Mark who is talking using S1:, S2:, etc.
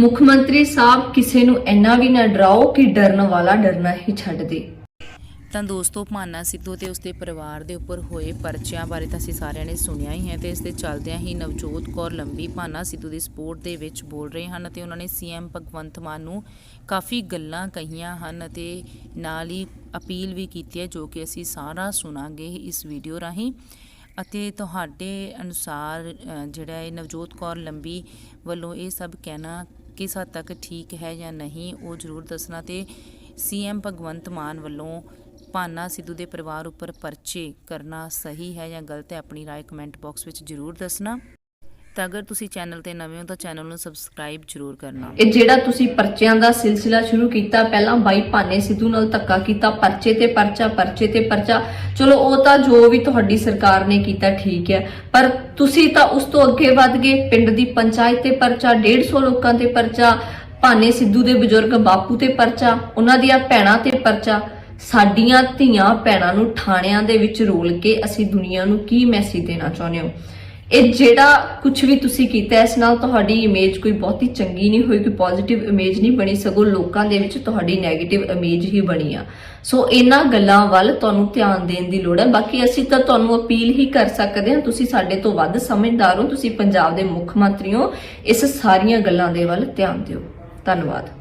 S1: ਮੁੱਖ ਮੰਤਰੀ ਸਾਹਿਬ ਕਿਸੇ ਨੂੰ ਇੰਨਾ ਵੀ ਨਾ ਡਰਾਓ ਕਿ ਡਰਨ ਵਾਲਾ ਡਰਨਾ ਹੀ ਛੱਡ ਦੇ।
S2: ਤਾਂ ਦੋਸਤੋ, ਭਾਨਾ ਸਿੱਧੂ ਤੇ ਉਸਦੇ ਪਰਿਵਾਰ ਦੇ ਉੱਪਰ ਹੋਏ ਪਰਚਿਆਂ ਬਾਰੇ ਤਾਂ ਅਸੀਂ ਸਾਰਿਆਂ ਨੇ ਸੁਣਿਆ ਹੀ ਹੈ ਤੇ ਇਸ ਦੇ ਚੱਲਦਿਆਂ ਹੀ ਨਵਜੋਤ ਕੌਰ ਲੰਬੀ ਭਾਨਾ ਸਿੱਧੂ ਦੀ ਸਪੋਰਟ ਦੇ ਵਿੱਚ ਬੋਲ ਰਹੇ ਹਨ ਤੇ ਉਹਨਾਂ ਨੇ ਸੀਐਮ ਭਗਵੰਤ ਮਾਨ ਨੂੰ ਕਾਫੀ ਗੱਲਾਂ ਕਹੀਆਂ ਹਨ ਅਤੇ ਨਾਲ ਹੀ ਅਪੀਲ ਵੀ ਕੀਤੀ ਹੈ ਜੋ ਕਿ ਅਸੀਂ ਸਾਰਾ ਸੁਣਾਂਗੇ ਇਸ ਵੀਡੀਓ ਰਾਹੀਂ। ਅਤੇ ਤੁਹਾਡੇ ਅਨੁਸਾਰ ਜਿਹੜਾ ਇਹ ਨਵਜੋਤ ਕੌਰ ਲੰਬੀ ਵੱਲੋਂ ਇਹ ਸਭ ਕਹਿਣਾ ਕਿਸ ਹੱਦ ਤੱਕ ਠੀਕ ਹੈ ਜਾਂ ਨਹੀਂ ਉਹ ਜ਼ਰੂਰ ਦੱਸਣਾ ਤੇ ਸੀਐਮ ਭਗਵੰਤ ਮਾਨ ਵੱਲੋਂ ਭਾਨਾ ਸਿੱਧੂ ਦੇ ਪਰਿਵਾਰ ਉੱਪਰ ਪਰਚੇ ਕਰਨਾ ਸਹੀ ਹੈ ਜਾਂ ਗਲਤ ਹੈ ਆਪਣੀ رائے ਕਮੈਂਟ ਬਾਕਸ ਵਿੱਚ ਜ਼ਰੂਰ ਦੱਸਣਾ ਤਾਂ ਅਗਰ ਤੁਸੀਂ ਚੈਨਲ ਤੇ ਨਵੇਂ ਹੋ ਤਾਂ ਚੈਨਲ ਨੂੰ ਸਬਸਕ੍ਰਾਈਬ ਜ਼ਰੂਰ ਕਰਨਾ।
S1: ਇਹ ਜਿਹੜਾ ਤੁਸੀਂ ਪਰਚਿਆਂ ਦਾ ਸਿਲਸਿਲਾ ਸ਼ੁਰੂ ਕੀਤਾ, ਪਹਿਲਾਂ ਬਾਈ ਭਾਨੇ ਸਿੱਧੂ ਨਾਲ ਧੱਕਾ ਕੀਤਾ, ਪਰਚੇ ਤੇ ਪਰਚਾ, ਪਰਚੇ ਤੇ ਪਰਚਾ। ਚਲੋ, ਉਹ ਤਾਂ ਜੋ ਵੀ ਤੁਹਾਡੀ ਸਰਕਾਰ ਨੇ ਕੀਤਾ, ਠੀਕ ਹੈ। ਪਰ ਤੁਸੀਂ ਤਾਂ ਉਸ ਤੋਂ ਅੱਗੇ ਵੱਧ ਗਏ। ਪਿੰਡ ਦੀ ਪੰਚਾਇਤ ਤੇ ਪਰਚਾ 150 ਲੋਕਾਂ ਤੇ ਪਰਚਾ, ਭਾਨੇ ਸਿੱਧੂ ਦੇ ਬਜ਼ੁਰਗ ਬਾਪੂ ਤੇ ਪਰਚਾ, ਉਹਨਾਂ ਦੀਆਂ ਭੈਣਾਂ ਤੇ ਪਰਚਾ। ਸਾਡੀਆਂ ਧੀਆਂ ਭੈਣਾਂ ਨੂੰ ਥਾਣਿਆਂ ਦੇ ਵਿੱਚ ਰੋਲ ਕੇ ਅਸੀਂ ਦੁਨੀਆ ਨੂੰ ਕੀ ਮੈਸੇਜ ਦੇਣਾ ਚਾਹੁੰਦੇ ਹੋ? ਇਹ ਜਿਹੜਾ ਕੁਝ ਵੀ ਤੁਸੀਂ ਕੀਤਾ, ਇਸ ਨਾਲ ਤੁਹਾਡੀ ਇਮੇਜ ਕੋਈ ਬਹੁਤੀ ਚੰਗੀ ਨਹੀਂ ਹੋਈ, ਕੋਈ ਪੋਜ਼ਿਟਿਵ ਇਮੇਜ ਨਹੀਂ ਬਣੀ, ਸਗੋਂ ਲੋਕਾਂ ਦੇ ਵਿੱਚ ਤੁਹਾਡੀ 네ਗੇਟਿਵ ਇਮੇਜ ਹੀ ਬਣੀ ਆ। ਸੋ ਇਹਨਾਂ ਗੱਲਾਂ ਵੱਲ ਤੁਹਾਨੂੰ ਧਿਆਨ ਦੇਣ ਦੀ ਲੋੜ ਹੈ ਬਾਕੀ ਅਸੀਂ ਤਾਂ ਤੁਹਾਨੂੰ ਅਪੀਲ ਹੀ ਕਰ ਸਕਦੇ ਹਾਂ ਤੁਸੀਂ ਸਾਡੇ ਤੋਂ ਵੱਧ ਸਮਝਦਾਰ ਹੋ, ਤੁਸੀਂ ਪੰਜਾਬ ਦੇ ਮੁੱਖ ਮੰਤਰੀ ਹੋ, ਇਸ ਸਾਰੀਆਂ ਗੱਲਾਂ ਦੇ ਵੱਲ ਧਿਆਨ ਦਿਓ। ਧੰਨਵਾਦ।